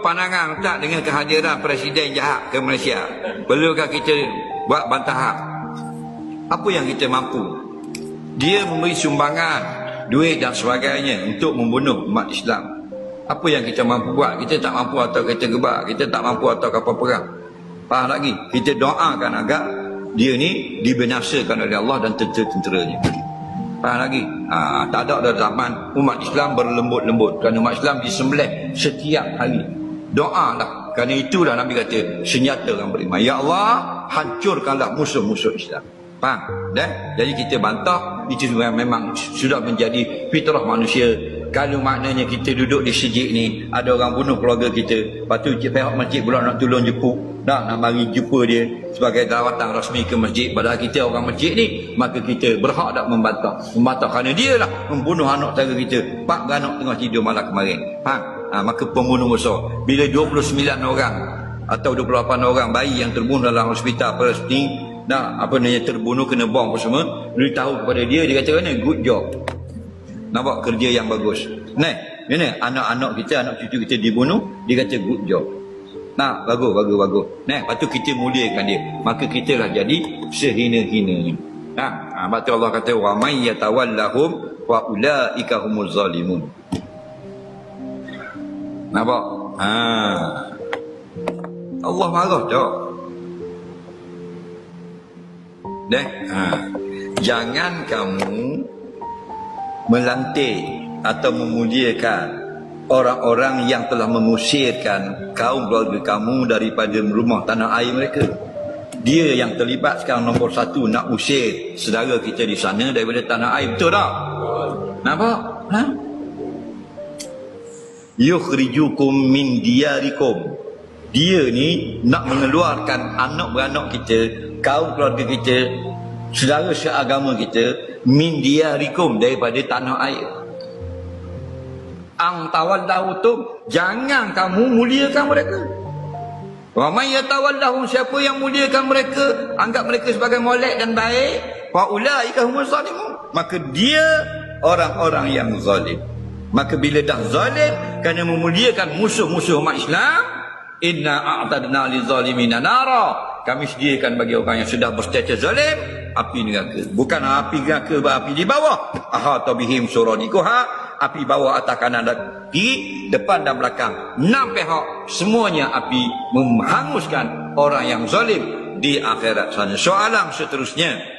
pandangan tak dengan kehadiran Presiden jahat ke Malaysia? Perlukah kita buat bantahan? Apa yang kita mampu? Dia memberi sumbangan, duit dan sebagainya untuk membunuh umat Islam. Apa yang kita mampu buat? Kita tak mampu atau kita gebak. Kita tak mampu atau kapal perang. Faham lagi? Kita doakan agar dia ni dibinasakan oleh Allah dan tentera-tenteranya. Faham lagi? Ha, tak ada dalam zaman umat Islam berlembut-lembut. Kerana umat Islam disembelih setiap hari. Doalah. Kerana itulah Nabi kata, senjata orang beriman. Ya Allah, hancurkanlah musuh-musuh Islam. Faham? Dan, jadi kita bantah, itu memang sudah menjadi fitrah manusia kalau maknanya kita duduk di sejik ni ada orang bunuh keluarga kita lepas tu pihak masjid pula nak tolong jepuk dah nak bagi jumpa dia sebagai rawatan rasmi ke masjid padahal kita orang masjid ni maka kita berhak tak membantah membantah kerana dia lah membunuh anak tangga kita pak beranak tengah tidur malam kemarin faham ha, maka pembunuh besar bila 29 orang atau 28 orang bayi yang terbunuh dalam hospital Palestin dah apa namanya terbunuh kena bom apa semua beritahu kepada dia dia kata mana good job Nampak kerja yang bagus. Nah, ini anak-anak kita, anak cucu kita dibunuh, dia kata good job. Nah, bagus, bagus, bagus. Nah, lepas tu kita muliakan dia. Maka kita lah jadi sehina-hina. Nah, ha, Allah kata, wa may yatawallahum wa ulaika humuz zalimun. Nampak? Ha. Allah marah tak? Deh, ha. Jangan kamu melantik atau memuliakan orang-orang yang telah mengusirkan kaum keluarga kamu daripada rumah tanah air mereka. Dia yang terlibat sekarang nombor satu nak usir saudara kita di sana daripada tanah air. Betul tak? Nampak? Ha? Yukhrijukum min diyarikum. Dia ni nak mengeluarkan anak beranak kita, kaum keluarga kita, saudara seagama kita min diyarikum daripada tanah air. Ang tawallahu tu jangan kamu muliakan mereka. Wa may yatawallahu siapa yang muliakan mereka, anggap mereka sebagai molek dan baik, fa ulaika humuz zalimun. Maka dia orang-orang yang zalim. Maka bila dah zalim kerana memuliakan musuh-musuh umat Islam, inna a'tadna lizalimina nara. Kami sediakan bagi orang yang sudah berstatus zalim api neraka. Bukan api neraka api di bawah. Aha tabihim suradikuha api bawah atas kanan dan kiri, depan dan belakang. Enam pihak semuanya api menghanguskan orang yang zalim di akhirat sana. Soalan seterusnya,